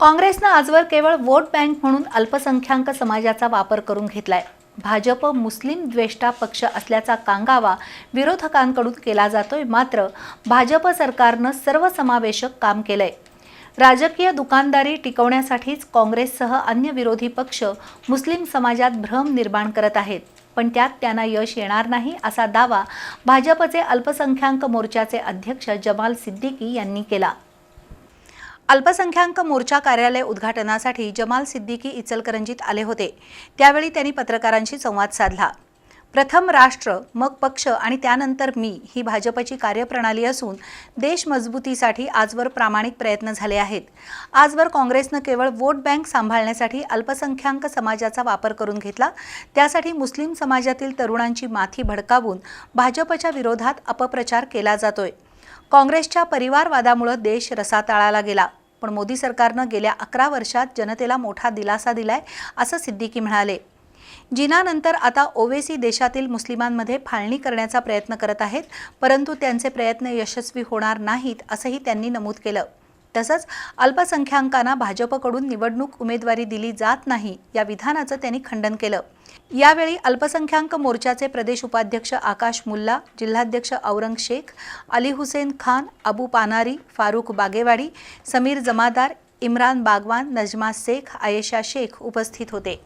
काँग्रेसनं आजवर केवळ वोट बँक म्हणून अल्पसंख्याक समाजाचा वापर करून घेतलाय. भाजप मुस्लिम द्वेष्टा पक्ष असल्याचा कांगावा विरोधकांकडून केला जातोय मात्र भाजप सरकारनं सर्वसमावेशक काम केलंय. राजकीय दुकानदारी टिकवण्यासाठीच काँग्रेससह अन्य विरोधी पक्ष मुस्लिम समाजात भ्रम निर्माण करत आहेत. पण त्यात त्यांना यश येणार नाही असा दावा भाजपचे अल्पसंख्याक मोर्चाचे अध्यक्ष जमाल सिद्दीकी यांनी केला. अल्पसंख्याक मोर्चा कार्यालय उद्घाटनासाठी जमाल सिद्दीकी इचलकरंजीत आले होते. त्यावेळी त्यांनी पत्रकारांशी संवाद साधला. प्रथम राष्ट्र मग पक्ष आणि त्यानंतर मी ही भाजपची कार्यप्रणाली असून देश मजबूतीसाठी आजवर प्रामाणिक प्रयत्न झाले आहेत. आजवर काँग्रेसनं केवळ वोट बँक सांभाळण्यासाठी अल्पसंख्याक समाजाचा वापर करून घेतला. त्यासाठी मुस्लिम समाजातील तरुणांची माथी भडकावून भाजपच्या विरोधात अपप्रचार केला जातोय. काँग्रेसच्या परिवारवादामुळे देश रसाताळाला गेला. पण मोदी सरकारनं गेल्या अकरा वर्षात जनतेला मोठा दिलासा दिलाय असं सिद्दीकी म्हणाले. जिनानंतर आता ओवेसी देशातील मुस्लिमांमध्ये फाळणी करण्याचा प्रयत्न करत आहेत परंतु त्यांचे प्रयत्न यशस्वी होणार नाहीत असंही त्यांनी नमूद केलं. तसंच अल्पसंख्याकांना भाजपकडून निवडणूक उमेदवारी दिली जात नाही या विधानाचं त्यांनी खंडन केलं. यावेळी अल्पसंख्याक मोर्चाचे प्रदेश उपाध्यक्ष आकाश मुल्ला जिल्हाध्यक्ष औरंग शेख अली हुसेन खान अबू पानारी फारुख बागेवाडी समीर जमादार इम्रान बागवान नजमा शेख आयेशा शेख उपस्थित होते.